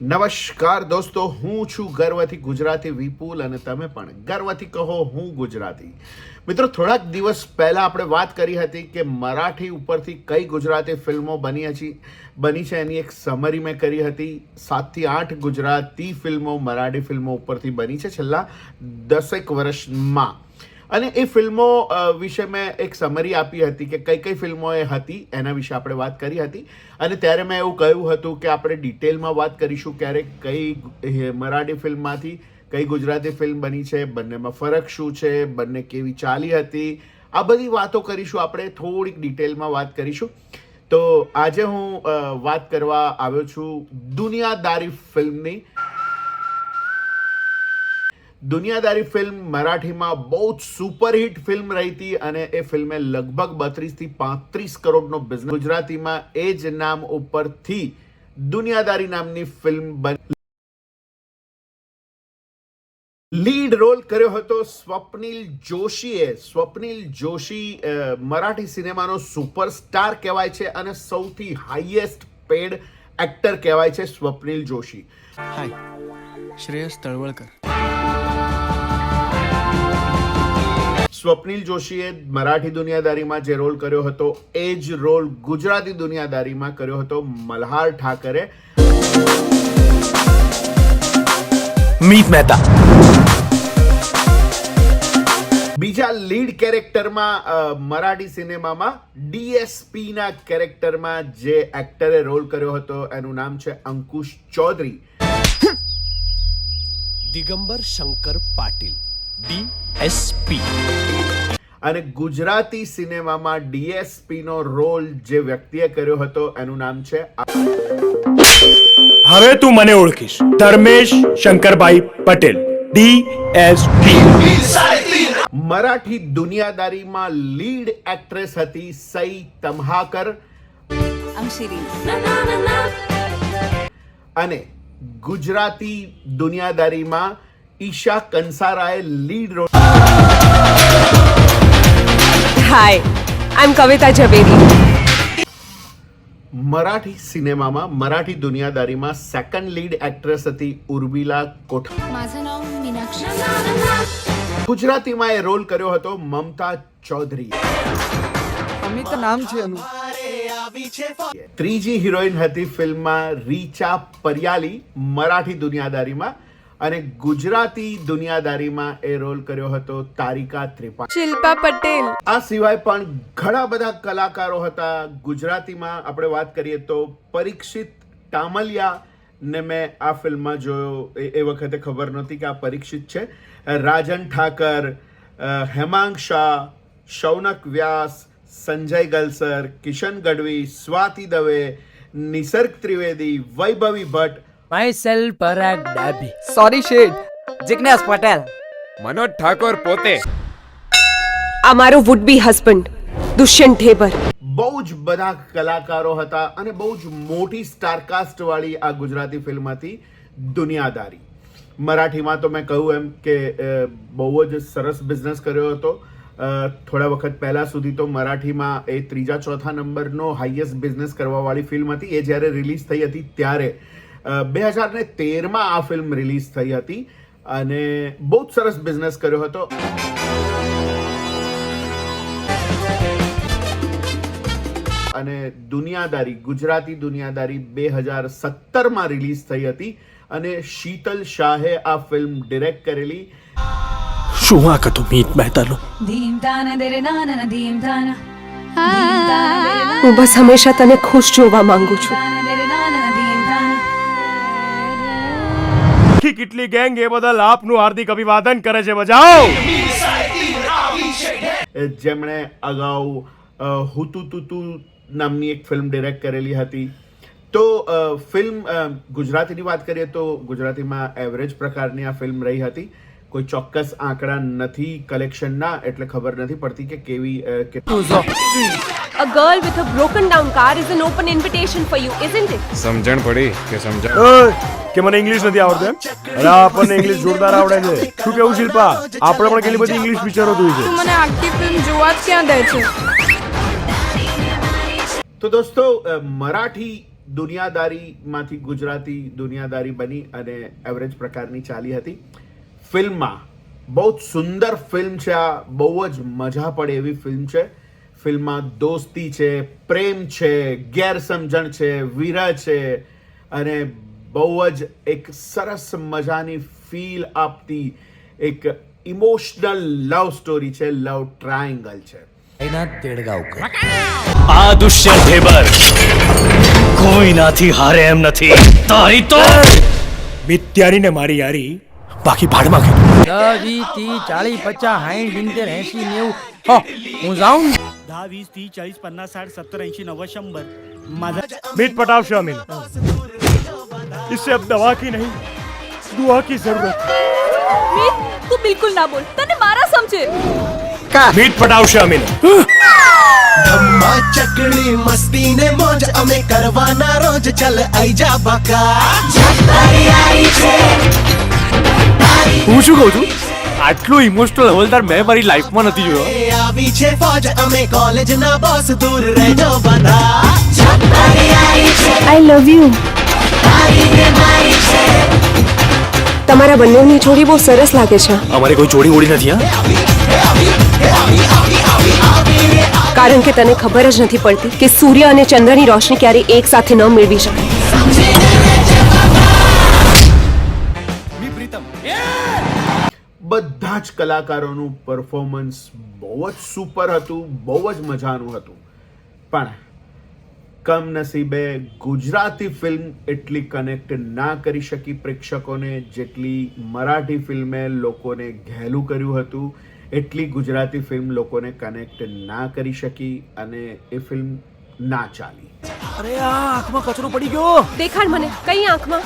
નમસ્કાર દોસ્તો, હું છું ગર્વથી ગુજરાતી વિપુલ અને તમે પણ ગર્વથી કહો હું ગુજરાતી. મિત્રો, થોડાક દિવસ પહેલાં આપણે વાત કરી હતી કે મરાઠી ઉપરથી કઈ ગુજરાતી ફિલ્મો બની હતી બની છે એની એક સમરી મેં કરી હતી. સાતથી આઠ ગુજરાતી ફિલ્મો, મરાઠી ફિલ્મો ઉપરથી બની છે છેલ્લા દસેક વર્ષમાં. અને એ ફિલ્મો વિશે મેં એક સમરી આપી હતી કે કઈ કઈ ફિલ્મો એ હતી, એના વિશે આપણે વાત કરી હતી. અને ત્યારે મેં એવું કહ્યું હતું કે આપણે ડિટેલમાં વાત કરીશું ક્યારેક કઈ મરાઠી ફિલ્મમાંથી કઈ ગુજરાતી ફિલ્મ બની છે, બંનેમાં ફરક શું છે, બંને કેવી ચાલી હતી. આ બધી વાતો કરીશું, આપણે થોડીક ડિટેલમાં વાત કરીશું. તો આજે હું વાત કરવા આવ્યો છું દુનિયાદારી ફિલ્મની દુનિયાદારી ફિલ્મ મરાઠીમાં બહુ જ સુપરહિટ ફિલ્મ રહી હતી અને એ ફિલ્મે લગભગ બત્રીસથી પાંત્રીસ કરોડનો બિઝનેસ ગુજરાતીમાં એ જ નામ ઉપરથી દુનિયાદારી નામની ફિલ્મ લીડ રોલ કર્યો હતો સ્વપ્નિલ જોશીએ. સ્વપ્નિલ જોશી મરાઠી સિનેમાનો સુપરસ્ટાર કહેવાય છે અને સૌથી હાઈએસ્ટ પેડ એક્ટર કહેવાય છે સ્વપ્નિલ જોશી. હાય શ્રેયસ તળવળકર. સ્વપ્નિલ જોશીએ મરાઠી દુનિયાદારીમાં જે રોલ કર્યો હતો એ જ રોલ ગુજરાતી દુનિયાદારીમાં કર્યો હતો મલ્હાર ઠાકરે. મીત મહેતા. બીજા લીડ કેરેક્ટરમાં મરાઠી સિનેમામાં ડીએસપીના કેરેક્ટરમાં જે એક્ટરે રોલ કર્યો હતો એનું નામ છે અંકુશ ચૌધરી. દિગંબર શંકર પાટીલ ડીએસપી અને ગુજરાતી સિનેમામાં ડીએસપી નો રોલ જે વ્યક્તિએ કર્યો હતો એનું નામ છે હવે તું મને ઓળખીશ. ધર્મેશ શંકરભાઈ પટેલ ડીએસપી મરાઠી દુનિયાદારીમાં લીડ એક્ટ્રેસ હતી સઈ તમહાકર અને ગુજરાતી દુનિયાદારીમાં Isha કંસારાએ lead role hi I am Kavita Zaveri Marathi સિનેમામાં મરાઠી દુનિયાદારીમાં સેકન્ડ લીડ એક્ટ્રેસ હતી ઉર્મિલા કોઠા. ગુજરાતીમાં એ રોલ કર્યો હતો મમતા ચૌધરી. અમિત નામ છે એનું. ત્રીજી હિરોઈન હતી ફિલ્મમાં રીચા પરિયાલી મરાઠી દુનિયાદારીમાં અને ગુજરાતી દુનિયાદારીમાં એ રોલ કર્યો હતો તારિકા ત્રિપાઠી. શિલ્પા પટેલ. આ સિવાય પણ ઘણા બધા કલાકારો હતા. ગુજરાતીમાં આપણે વાત કરીએ તો પરીક્ષિત ટામલિયા ને મેં આ ફિલ્મમાં જોયો. એ એ વખતે ખબર નહોતી કે આ પરીક્ષિત છે. રાજન ઠાકર હેમાંગ શાહ શૌનક વ્યાસ સંજય ગલસર કિશન ગઢવી સ્વાતિ દવે નિસર્ગ ત્રિવેદી વૈભવી ભટ્ટ. માય પરાગ ડાભી સોરી શેઠ જિજ્ઞાસ પટેલ મનોજ ઠાકોર પોતે. આ મારો would be husband Dushyant Thebar. બહુ જ બધા કલાકારો હતા અને બહુ જ મોટી સ્ટારકાસ્ટ વાળી આ ગુજરાતી ફિલ્મ હતી દુનિયાદારી. મરાઠીમાં તો મેં કહ્યું એમ કે બહુ જ સરસ બિઝનેસ કર્યો હતો. થોડા વખત પહેલા સુધી તો મરાઠીમાં એ ત્રીજા, ચોથા નંબરનો હાઈએસ્ટ બિઝનેસ કરવાવાળી ફિલ્મ હતી. એ જ્યારે રિલીઝ થઈ હતી ત્યારે. બે હજાર ને તેરમાં આ ફિલ્મ રિલીઝ થઈ હતી અને બહુ જ સરસ બિઝનેસ કર્યો હતો. અને દુનિયાદારી, ગુજરાતી દુનિયાદારી બે હજાર સત્તરમાં રિલીઝ થઈ હતી અને શીતલ શાહે આ ફિલ્મ ડિરેક્ટ કરેલી. શું આ હતું મીત મહેતાનો. હું બસ હંમેશા તને ખુશ જોવા માંગુ છું. કેટલી ગેંગ એ બદલ આપનું હાર્દિક અભિવાદન કરે છે બજાઓ! જેમણે અગાઉ હુતુતુતુ હુતુ તુતુ નામની એક ફિલ્મ ડિરેક્ટ કરેલી હતી. તો ફિલ્મ ગુજરાતીની વાત કરીએ તો ગુજરાતીમાં એવરેજ પ્રકારની આ ફિલ્મ રહી હતી. કોઈ ચોક્કસ આંકડા નથી કલેક્શનના એટલે ખબર નથી પડતી કે કેવી A girl with a broken down car is an open invitation for you, isn't it? સમજણ પડી કે સમજણ કે મને ઇંગ્લિશ નથી આવડતું એમ? અરે આપણને ઇંગ્લિશ જોરદાર આવડે છે. શું કેવું શિલ્પા? આપણે પણ કેટલી બધી ઇંગ્લિશ પિક્ચરો જોઈ છે. મને આખી ફિલ્મ જોવા જ ક્યાં દે છે? તો દોસ્તો મરાઠી દુનિયાદારીમાંથી ગુજરાતી દુનિયાદારી બની અને એવરેજ પ્રકારની ચાલી હતી. ફિલ્મમાં બહુ જ સુંદર ફિલ્મ છે આ. બહુ જ મજા પડે એવી ફિલ્મ છે. ફિલ્મમાં દોસ્તી છે પ્રેમ છે ગેરસમજણ છે વીરા છે અને બહુ જ એક સરસ મજાની ફીલ આપતી એક ઇમોશનલ લવ સ્ટોરી છે લવ ટ્રાયંગલ છે. આ દુષ્ય ઢેબર. કોઈનાથી હારે એમ નથી. તારી તો મિત્યારીને મારી યારી બાકી ભાડમાં ગયું દસ વીસ ત્રીસ ચાલીસ પચાસ સાઠ સિત્તેર એસી નેવું હો હું જાઉં ને? दहा वीस तीस चाळीस पन्नास साठ सत्तर ऐंशी नव्वद शंभर माझा मीट पटावशे अमीन इससे अब दवा की नहीं दुआ की जरूरत મીત તું બિલકુલ ના બોલ તને મારા સમજે मीट पटावशे अमीन ધમ્મા ચકડી મસ્તી ને મોજ અમે કરવાના રોજ ચલ આઈ જા બકા હું શું કહું છું? આટલું ઇમોશનલ હવલદાર મેં મારી લાઈફમાં નથી જોયો. આવી છે ફોજ અમે કોલેજ ના બોસ દૂર રહેજો બધા. આઈ લવ યુ તમારા બંનેની જોડી બહુ સરસ લાગે છે. અમારે કોઈ જોડી ઓડી નથી હા? કારણ કે તને ખબર જ નથી પડતી કે સૂર્ય અને ચંદ્રની રોશની ક્યારે એક સાથે ન મેળવી શકાય. બધા જ કલાકારોનું પરફોર્મન્સ બહુ જ સુપર હતું, બહુ જ મજાનું હતું. પણ કમનસીબે ગુજરાતી ફિલ્મ એટલી કનેક્ટ ના કરી શકી પ્રેક્ષકોને, જેટલી મરાઠી ફિલ્મે લોકોને ઘેલું કર્યું હતું, એટલી ગુજરાતી ફિલ્મ લોકોને કનેક્ટ ના કરી શકી અને એ ફિલ્મ ના ચાલી. અરે આ આંખમાં કચરો પડી ગયો. દેખાડ મને કઈ આંખમાં?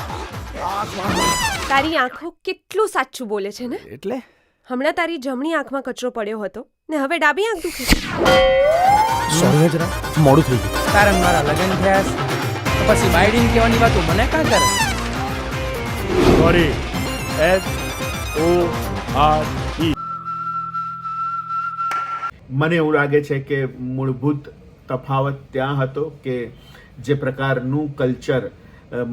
તારી આંખો કેટલું સાચું બોલે છે ને? એટલે? હમણાં તારી જમણી આંખમાં કચરો પડ્યો હતો. ને હવે ડાબી આંખ દુખે છે. સોરી જરા? મોડું થઈ ગયું. તારા મારા લગન થયા પછી બાઇડિંગ કહેવાની વાત મને કાં કરે? Sorry. S O R E. મને એવું લાગે છે કે મૂળભૂત તફાવત ત્યાં હતો કે જે પ્રકારનું કલ્ચર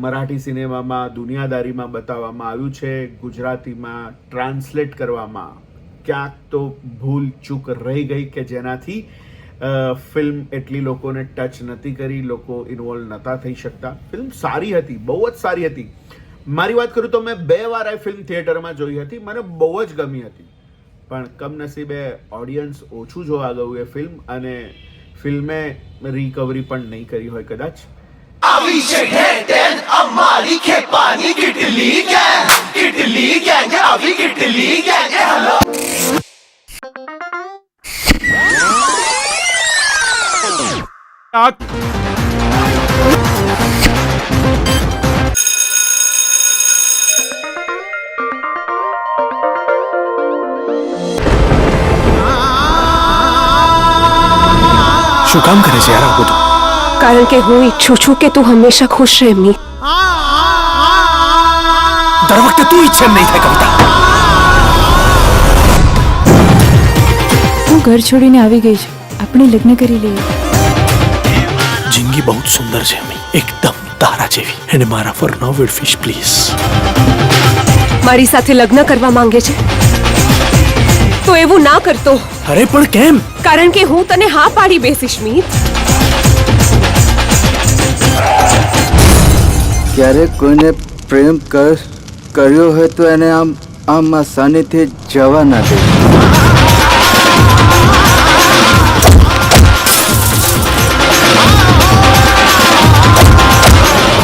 મરાઠી સિનેમામાં, દુનિયાદારીમાં બતાવવામાં આવ્યું છે, ગુજરાતીમાં ટ્રાન્સલેટ કરવામાં. ક્યાંક તો ભૂલ ચૂક રહી ગઈ કે જેનાથી ફિલ્મ એટલી લોકોને ટચ નથી કરી, લોકો ઇન્વોલ્વ નહોતા થઈ શકતા. ફિલ્મ સારી હતી, બહુ જ સારી હતી. મારી વાત કરું તો મેં બે વાર આ ફિલ્મ થિયેટરમાં જોઈ હતી, મને બહુ જ ગમી હતી. પણ કમનસીબે ઓડિયન્સ ઓછું જોવા ગયું એ ફિલ્મ અને ફિલ્મે રિકવરી પણ નહીં કરી હોય કદાચ. આવી છે શું કામ કરે છે યાર આ બધું? કારણ કે હું ઈચ્છું છું કે તું હંમેશા ખુશ રહે મી. દર વખતે તું ઈચ્છે એમ નહીં થાય કવિતા. હું ઘર છોડીને આવી ગઈ છું. આપણે લગ્ન કરી લઈએ. જિંદગી બહુ જ સુંદર છે અમી એકદમ તારા જેવી. અને મારા ફોર નો ફિશ પ્લીઝ. મારી સાથે લગ્ન કરવા માંગે છે? તો એવું ના કરતો. અરે પણ કેમ? કારણ કે હું તને હા પાડી બેસીશ મીત. ક્યારેક કોઈને પ્રેમ કર કર્યો હોય તો એને આમ આમ આસાનીથી જવા ના દે.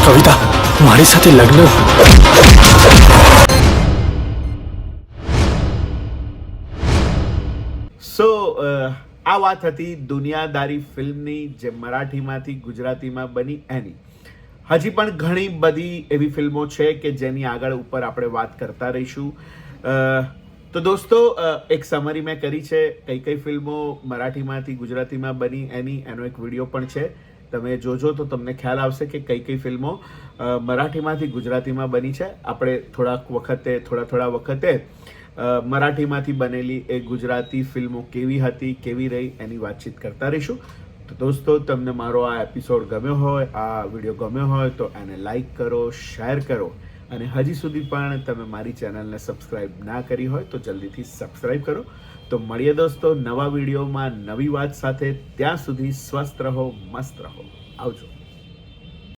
કવિતા મારી સાથે લગ્ન. આ વાત હતી દુનિયાદારી ફિલ્મની જે મરાઠીમાંથી ગુજરાતીમાં બની એની. હજી પણ ઘણી બધી એવી ફિલ્મો છે કે જેની આગળ ઉપર આપણે વાત કરતા રહીશું. તો દોસ્તો એક સમરી મેં કરી છે. કઈ કઈ ફિલ્મો મરાઠીમાંથી ગુજરાતીમાં બની એની, એનો એક વીડિયો પણ છે. તમે જોજો તો તમને ખ્યાલ આવશે કે કઈ કઈ ફિલ્મો મરાઠીમાંથી ગુજરાતીમાં બની છે. આપણે થોડાક વખતે, થોડા થોડા વખતે મરાઠીમાંથી બનેલી એ ગુજરાતી ફિલ્મો કેવી હતી, કેવી રહી એની વાતચીત કરતા રહીશું. તો દોસ્તો, તમને મારો આ એપિસોડ ગમ્યો હોય, આ વીડિયો ગમ્યો હોય, તો એને લાઈક કરો શેર કરો. અને હજી સુધી પણ તમે મારી ચેનલને સબસ્ક્રાઈબ ના કરી હોય, તો જલ્દીથી સબસ્ક્રાઈબ કરો. તો મળીએ દોસ્તો નવા વિડીયોમાં નવી વાત સાથે. ત્યાં સુધી સ્વસ્થ રહો, મસ્ત રહો. આવજો.